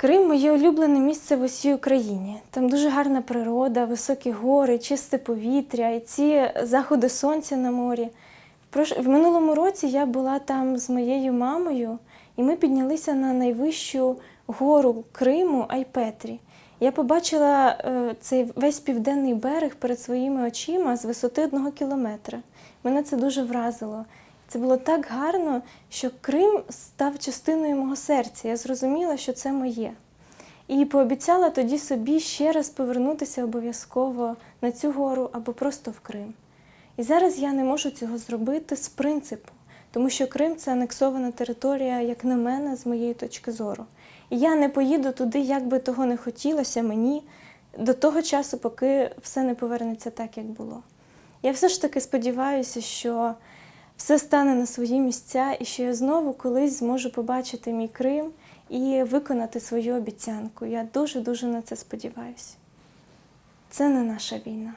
Крим моє улюблене місце в усій Україні. Там дуже гарна природа, високі гори, чисте повітря і ці заходи сонця на морі. В минулому році я була там з моєю мамою, і ми піднялися на найвищу гору Криму Айпетрі. Я побачила е, цей весь південний берег перед своїми очима з висоти одного кілометра. Мене це дуже вразило. Це було так гарно, що Крим став частиною мого серця. Я зрозуміла, що це моє. І пообіцяла тоді собі ще раз повернутися обов'язково на цю гору або просто в Крим. І зараз я не можу цього зробити з принципу, тому що Крим це анексована територія, як на мене, з моєї точки зору. І я не поїду туди, як би того не хотілося мені, до того часу, поки все не повернеться так, як було. Я все ж таки сподіваюся, що все стане на свої місця і що я знову колись зможу побачити мій Крим і виконати свою обіцянку. Я дуже-дуже на це сподіваюся. Це не наша війна.